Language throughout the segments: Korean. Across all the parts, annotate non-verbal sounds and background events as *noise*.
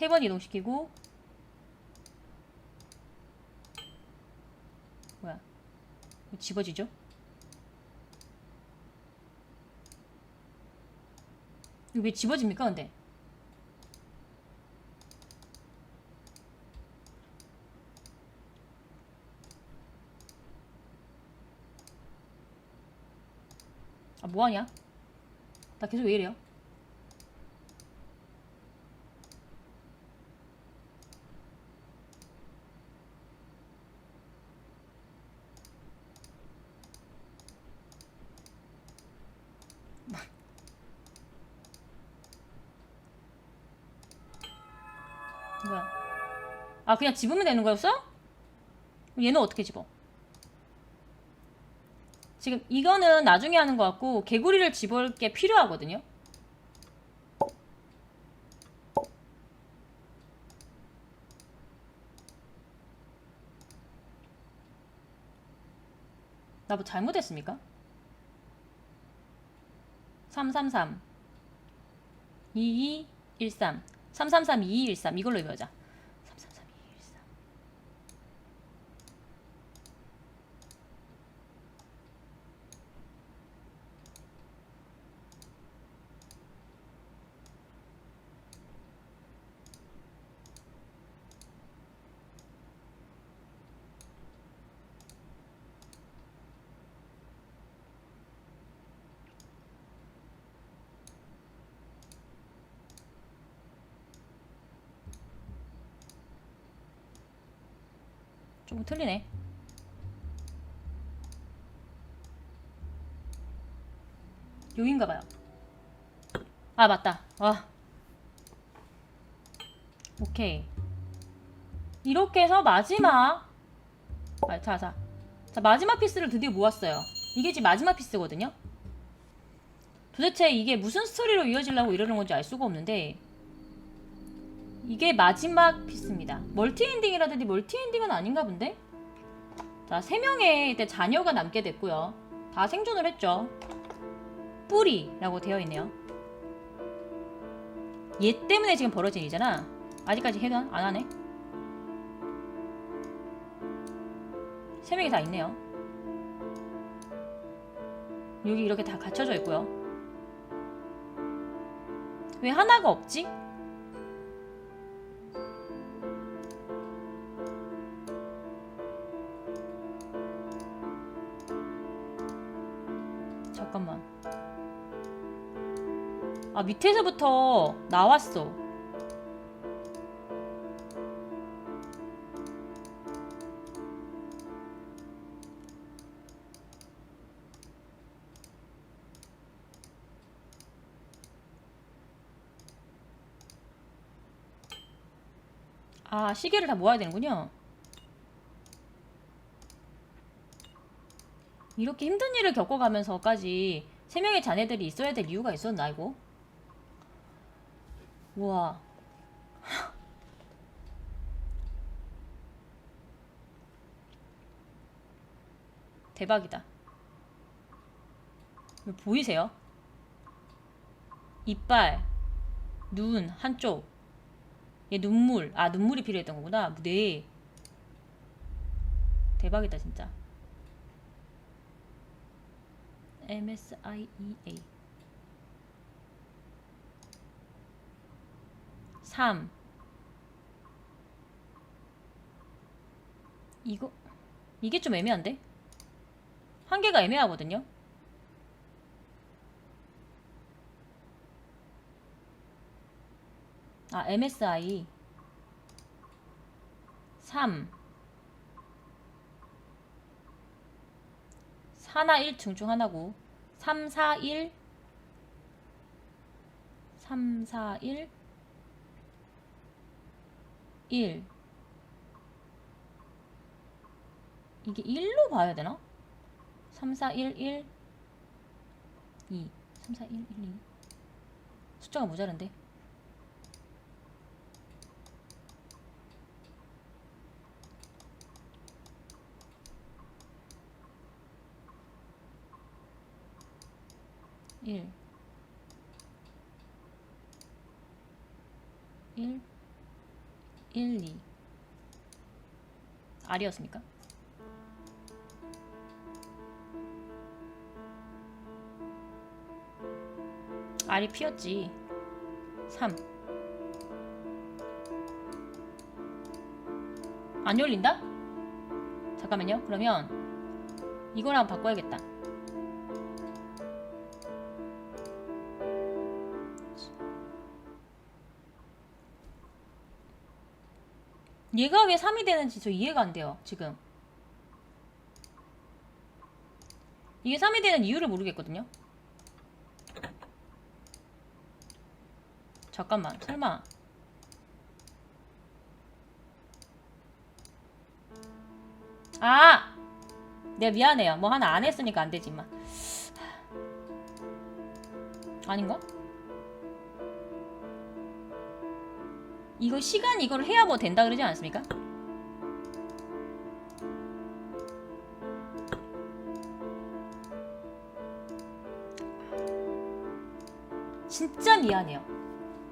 세 번 이동시키고 뭐야 왜 집어지죠? 이거 왜 집어집니까 근데? 아 뭐하냐? 나 계속 왜 이래요? 뭐야? 아 그냥 집으면 되는 거였어? 얘는 어떻게 집어? 지금 이거는 나중에 하는 것 같고 개구리를 집을 게 필요하거든요. 나 뭐 잘못했습니까? 333 2213 333 2213 이걸로 외우자 333 2213 조금 틀리네. 여긴가 봐요. 아, 맞다. 와. 오케이. 이렇게 해서 마지막 아, 자, 자. 자, 마지막 피스를 드디어 모았어요. 이게 지금 마지막 피스거든요. 도대체 이게 무슨 스토리로 이어지려고 이러는 건지 알 수가 없는데 이게 마지막 피스입니다. 멀티 엔딩이라든지 멀티 엔딩은 아닌가 본데? 자, 세 명의 이제 자녀가 남게 됐고요. 다 생존을 했죠. 뿌리라고 되어 있네요. 얘 때문에 지금 벌어진 일이잖아. 아직까지 해도 안 하네. 세 명이 다 있네요. 여기 이렇게 다 갖춰져 있고요. 왜 하나가 없지? 아, 밑에서부터 나왔어. 아, 시계를 다 모아야 되는군요. 이렇게 힘든 일을 겪어가면서까지 세 명의 자녀들이 있어야 될 이유가 있었나 이거? 우와. 대박이다. 보이세요? 이빨, 눈 한쪽. 얘 눈물. 아 눈물이 필요했던 거구나. 네. 대박이다 진짜. MSIEA 3 이거 이게 좀 애매한데? 한 개가 애매하거든요. 아, MSI 3 하나 1 중 중 하나고. 3 4 1 3 4 1 1 이게 1로 봐야 되나? 3 4 1 1 2 3 4 1 1 2 숫자가 모자란데? 일, 일, 1, 2 R이었습니까? R이 P였지 3 안 열린다? 잠깐만요. 그러면 이거랑 바꿔야겠다. 얘가 왜 3이 되는지 저 이해가 안 돼요. 지금. 이게 3이 되는 이유를 모르겠거든요. 잠깐만. 설마. 아! 내가 미안해요. 뭐 하나 안 했으니까 안 되지만. 아닌가? 이거 시간 이걸 해야 뭐 된다 그러지 않습니까? 진짜 미안해요.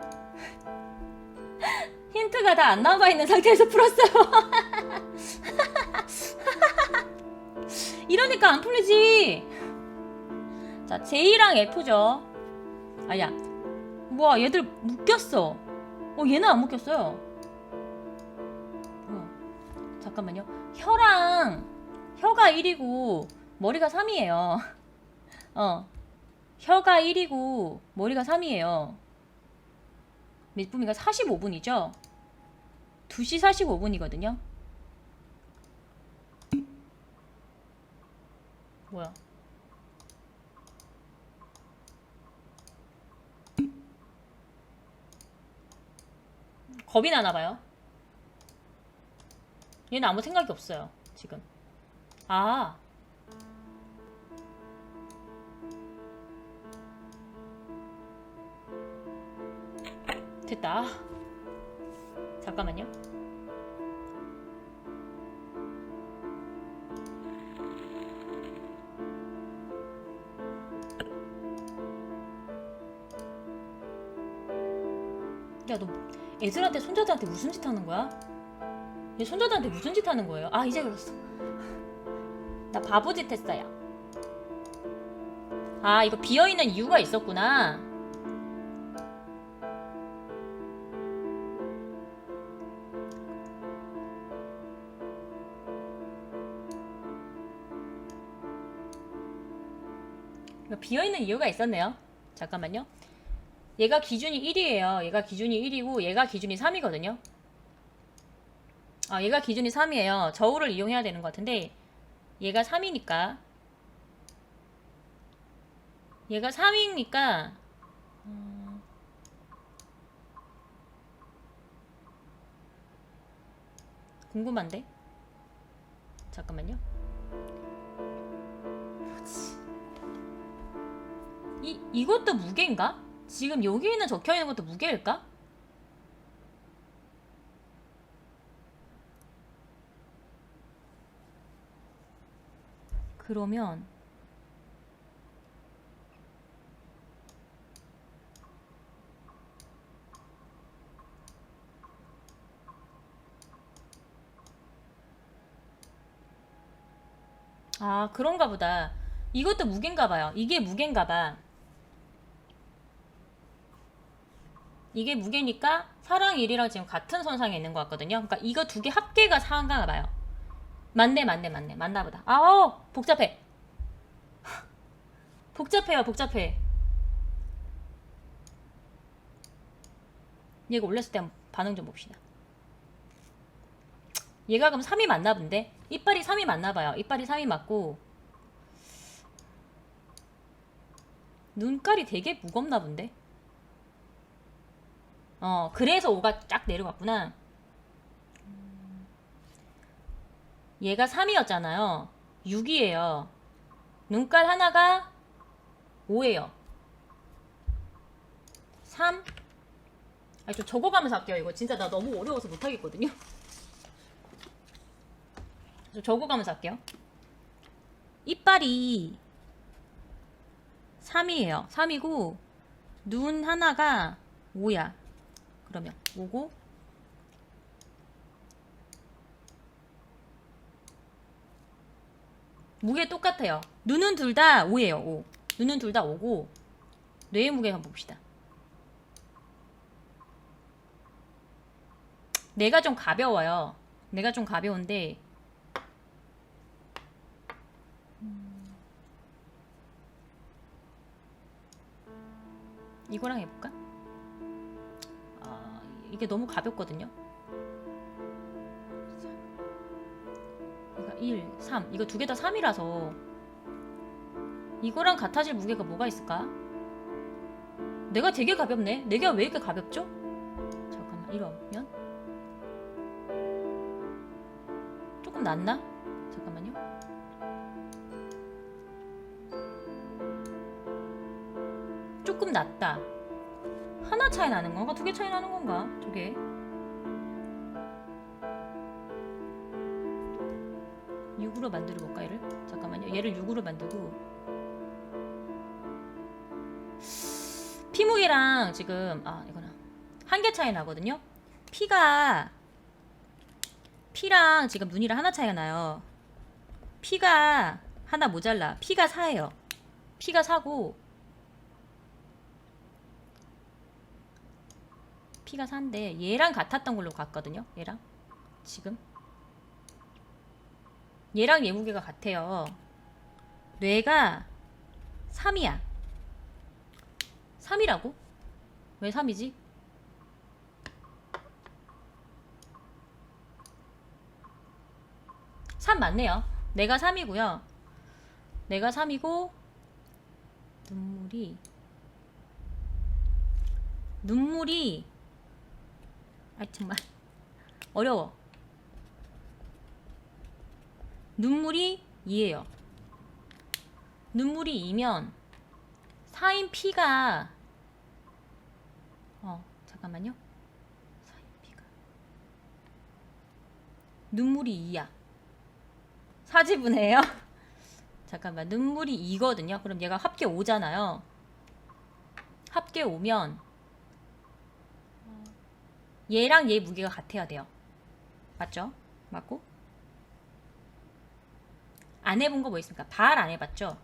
*laughs* 힌트가 다안 남아 있는 상태에서 풀었어요. *laughs* 이러니까 안 풀리지. 자, J랑 F죠. 아야. 뭐야, 얘들 묶였어. 어, 얘는 안 묶였어요. 어, 잠깐만요. 혀랑 혀가 1이고 머리가 3이에요. *laughs* 어. 혀가 1이고 머리가 3이에요. 몇 분인가 45분이죠? 2시 45분이거든요. 뭐야? 겁이 나나 봐요. 얘는 아무 생각이 없어요. 지금. 아. 됐다. 잠깐만요. 너 애들한테 손자들한테 무슨 짓 하는 거야? 얘 손자들한테 무슨 짓 하는 거예요? 아, 이제 그랬어. 나 바보짓 했어요. 아, 이거 비어있는 이유가 있었구나. 비어있는 이유가 있었네요. 잠깐만요. 얘가 기준이 1이에요. 얘가 기준이 1이고 얘가 기준이 3이거든요. 아, 얘가 기준이 3이에요. 저울을 이용해야 되는 것 같은데 얘가 3이니까 얘가 3이니까 음, 궁금한데? 잠깐만요. 이 이것도 무게인가? 지금 여기 있는 적혀 있는 것도 무게일까? 그러면 아 그런가 보다. 이것도 무게인가 봐요. 이게 무게인가 봐 이게 무게니까 사랑 1이랑 지금 같은 선상에 있는 것 같거든요. 그러니까 이거 두 개 합계가 상한가 봐요. 맞네, 맞네, 맞네. 맞나 보다. 아우, 복잡해. *laughs* 복잡해요, 복잡해. 얘가 올렸을 때 반응 좀 봅시다. 얘가 그럼 3이 맞나 본데? 이빨이 3이 맞나 봐요. 이빨이 3이 맞고 눈깔이 되게 무겁나 본데? 어, 그래서 5가 쫙 내려갔구나. 얘가 3이었잖아요. 6이에요. 눈깔 하나가 5예요. 3. 아니, 좀 적어가면서 할게요. 이거 진짜 나 너무 어려워서 못하겠거든요. 좀 적어가면서 할게요. 이빨이 3이에요. 3이고, 눈 하나가 5야. 그러면 뭐고? 무게 똑같아요. 눈은 둘 다 5에요 5. 눈은 둘 다 5고 뇌의 무게 한번 봅시다. 내가 좀 가벼워요. 내가 좀 가벼운데 이거랑 해볼까? 아, 이게 너무 가볍거든요. 그러니까 1, 3. 이거 두 개 다 3이라서 이거랑 같아질 무게가 뭐가 있을까? 내가 되게 가볍네. 내가 왜 이렇게 가볍죠? 잠깐만 이러면 조금 낫나? 잠깐만요. 조금 낫다. 차이 나는 건가? 두 개 차이 나는 건가? 두 개. 육으로 만들어 볼까 얘를? 잠깐만요. 얘를 6으로 만들고 피무게랑 지금 아 이거나 한 개 차이 나거든요. 피가 피랑 지금 눈이랑 하나 차이가 나요. 피가 하나 모자라. 피가 4예요. 피가 4고 피가 4인데 얘랑 같았던 걸로 갔거든요. 얘랑 지금 얘랑 얘 무게가 같아요. 뇌가 3이야. 3이라고? 왜 3이지? 삼 맞네요. 내가 3이고요. 내가 3이고 눈물이 눈물이 아 정말 어려워. 눈물이 2예요. 눈물이 2면 4인 P가 어 잠깐만요. 4인 P가 눈물이 2야. 사지분해요? *laughs* 잠깐만 눈물이 2거든요. 그럼 얘가 합계 5잖아요. 합계 5면 얘랑 얘 무게가 같아야 돼요. 맞죠? 맞고? 안 해본 거 뭐 있습니까? 발 안 해봤죠?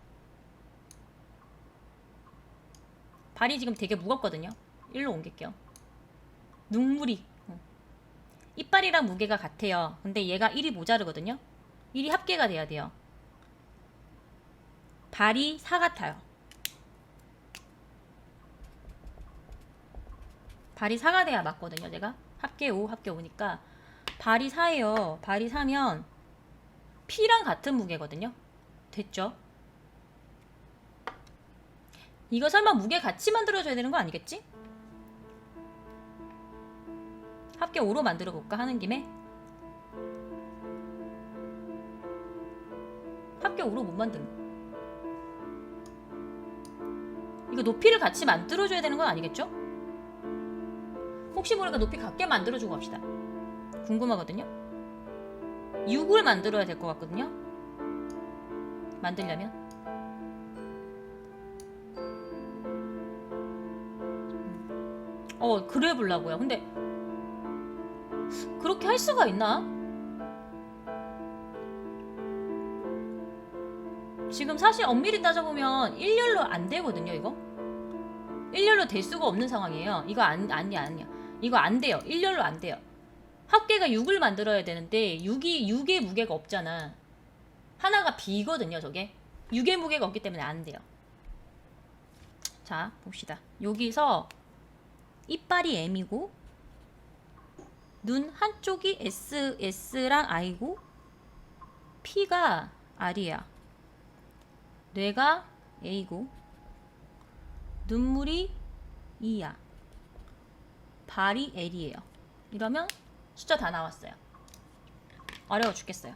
발이 지금 되게 무겁거든요. 일로 옮길게요. 눈물이. 어. 이빨이랑 무게가 같아요. 근데 얘가 1이 모자르거든요. 1이 합계가 돼야 돼요. 발이 4 같아요. 발이 4가 돼야 맞거든요. 내가 합계 5, 합계 5니까 발이 4예요. 발이 4면 P랑 같은 무게거든요. 됐죠? 이거 설마 무게 같이 만들어줘야 되는 거 아니겠지? 합계 5로 만들어 볼까 하는 김에 합계 5로 못 만든 이거 높이를 같이 만들어줘야 되는 건 아니겠죠? 혹시 모르니까 높이 같게 만들어주고 갑시다. 궁금하거든요? 6을 만들어야 될 것 같거든요? 만들려면? 어 그래 보려고요. 근데 그렇게 할 수가 있나? 지금 사실 엄밀히 따져보면 일렬로 안 되거든요 이거? 일렬로 될 수가 없는 상황이에요. 이거 안, 아니야 아니야 이거 안 돼요. 일렬로 안 돼요. 합계가 6을 만들어야 되는데 6이 6의 무게가 없잖아. 하나가 B거든요 저게. 6의 무게가 없기 때문에 안 돼요. 자 봅시다. 여기서 이빨이 M이고 눈 한쪽이 S, S랑 I고 P가 R이야. 뇌가 A고 눈물이 E야 발이 L이에요. 이러면 숫자 다 나왔어요. 어려워 죽겠어요.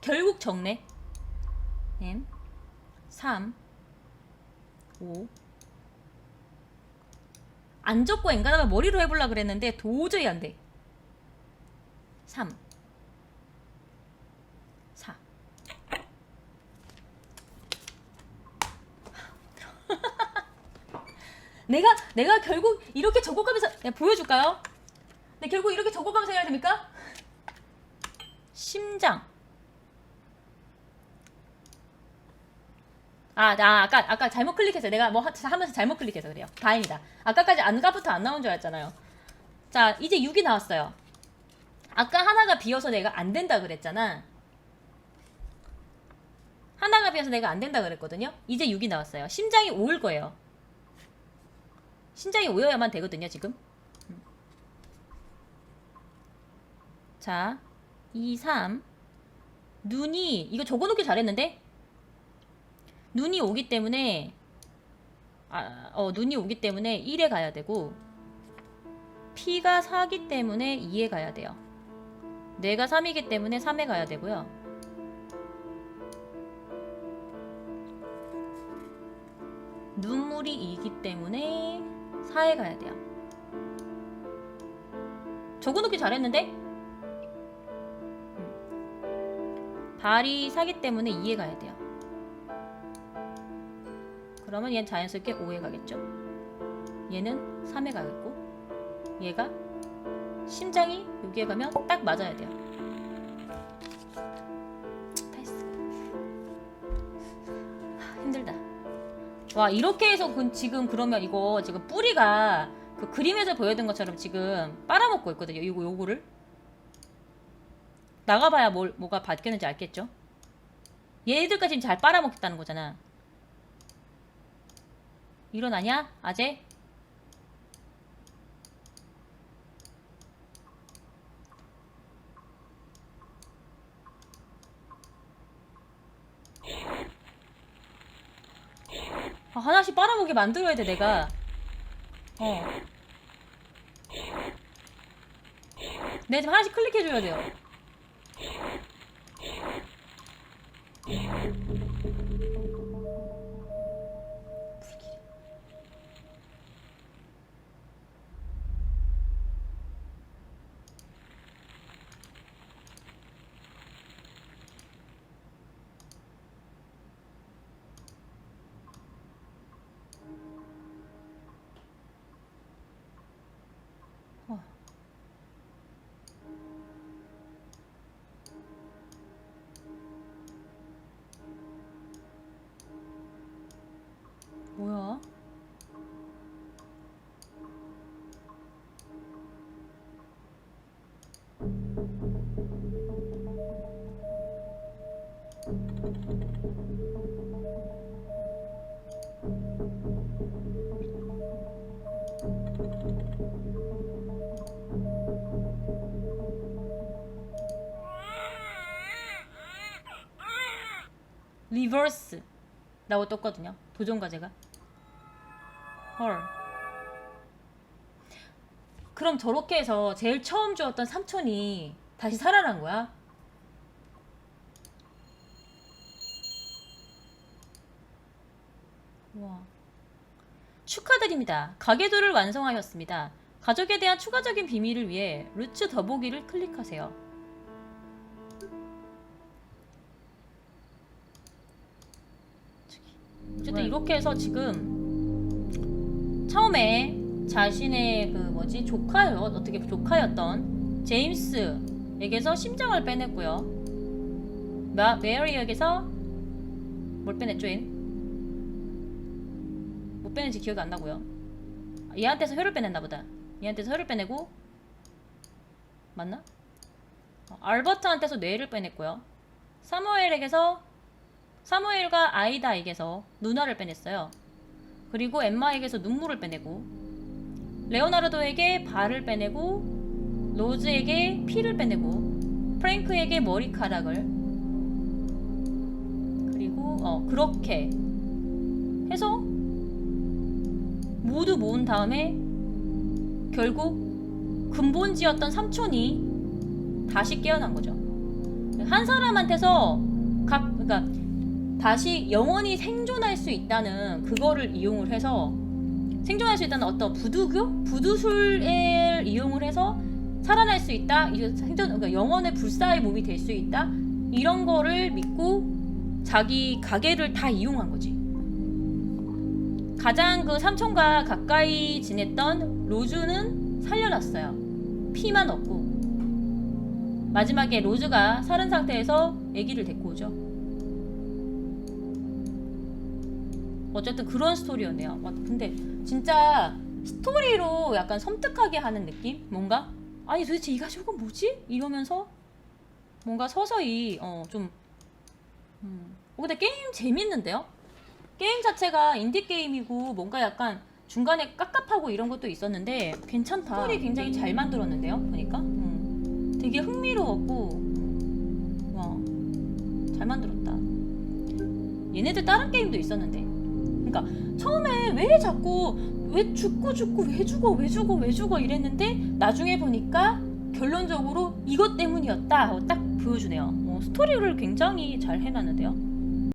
결국 적네. M 3 5 안 적고 엔간하면 머리로 해보려 그랬는데 도저히 안 돼. 3 4 내가 내가 결국 이렇게 적어가면서 야, 보여줄까요? 네, 결국 이렇게 적어가면서 해야 됩니까? 심장 아, 나 아까 아까 잘못 클릭해서 내가 뭐 하- 하면서 잘못 클릭해서 그래요. 다행이다. 아까까지 안가부터 안 나온 줄 알았잖아요. 자, 이제 6이 나왔어요. 아까 하나가 비어서 내가 안 된다 그랬잖아. 하나가 비어서 내가 안 된다 그랬거든요. 이제 6이 나왔어요. 심장이 5일 거예요. 심장이 5여야만 되거든요, 지금. 음. 자, 2, 3. 눈이 이거 적어놓기 잘했는데 눈이 오기 때문에 아, 어, 눈이 오기 때문에 1에 가야 되고 P가 4기 때문에 2에 가야 돼요. 뇌가 3이기 때문에 3에 가야 되고요. 눈물이 2기 때문에 4에 가야 돼요. 적어놓기 잘했는데? 음. 발이 4기 때문에 2에 가야 돼요. 그러면 얘는 자연스럽게 5에 가겠죠. 얘는 3에 가겠고 얘가 심장이 여기에 가면 딱 맞아야 돼요. 와 이렇게 해서 그- 지금 그러면 이거 지금 뿌리가 그 그림에서 보여준 것처럼 지금 빨아먹고 있거든요. 이거 요거를 나가봐야 뭘 뭐가 바뀌었는지 알겠죠? 얘들까지 잘 빨아먹겠다는 거잖아. 일어나냐? 아재? 아, 하나씩 빨아먹게 만들어야 돼, 내가. 어. 내 지금 하나씩 클릭해줘야 돼요. 리버스 라고 떴거든요. 도전 과제가. 헐. 그럼 저렇게 해서 제일 처음 주었던 삼촌이 다시 살아난 거야? 와. 축하드립니다. 가계도를 완성하였습니다. 가족에 대한 추가적인 비밀을 위해 루츠 더보기를 클릭하세요. 어쨌든 이렇게 해서 지금 처음에 자신의 그 뭐지 조카요 어떻게 조카였던 제임스에게서 심장을 빼냈고요. 마, 메리에게서 뭘 빼냈죠? 얜? 못 빼낸지 기억이 안 나고요. 얘한테서 혀를 빼냈나 보다. 얘한테서 혀를 빼내고 맞나? 어, 알버트한테서 뇌를 빼냈고요. 사무엘에게서 사무엘과 아이다에게서 누나를 빼냈어요. 그리고 엠마에게서 눈물을 빼내고 레오나르도에게 발을 빼내고 로즈에게 피를 빼내고 프랭크에게 머리카락을 그리고 어 그렇게 해서 모두 모은 다음에 결국 근본지였던 삼촌이 다시 깨어난 거죠. 한 사람한테서 각 그러니까 다시 영원히 생존할 수 있다는 그거를 이용을 해서 생존할 수 있다는 어떤 부두교, 부두술을 이용을 해서 살아날 수 있다. 이거 생존 그러니까 영원의 불사의 몸이 될 수 있다. 이런 거를 믿고 자기 가게를 다 이용한 거지. 가장 그 삼촌과 가까이 지냈던 로즈는 살려놨어요. 피만 없고 마지막에 로즈가 살은 상태에서 아기를 데리고 오죠. 어쨌든 그런 스토리였네요. 와, 근데 진짜 스토리로 약간 섬뜩하게 하는 느낌? 뭔가? 아니 도대체 이 가족은 뭐지? 이러면서 뭔가 서서히 어좀 음. 어, 근데 게임 재밌는데요? 게임 자체가 인디 게임이고 뭔가 약간 중간에 깝깝하고 이런 것도 있었는데 괜찮다. 스토리 굉장히 잘 만들었는데요. 보니까 음. 되게 흥미로웠고 음. 와, 잘 만들었다. 얘네들 다른 게임도 있었는데. 그러니까 처음에 왜 자꾸 왜 죽고 죽고 왜 죽어 왜 죽어 왜 죽어 이랬는데 나중에 보니까 결론적으로 이것 때문이었다 딱 보여주네요. 어, 스토리를 굉장히 잘 해놨는데요.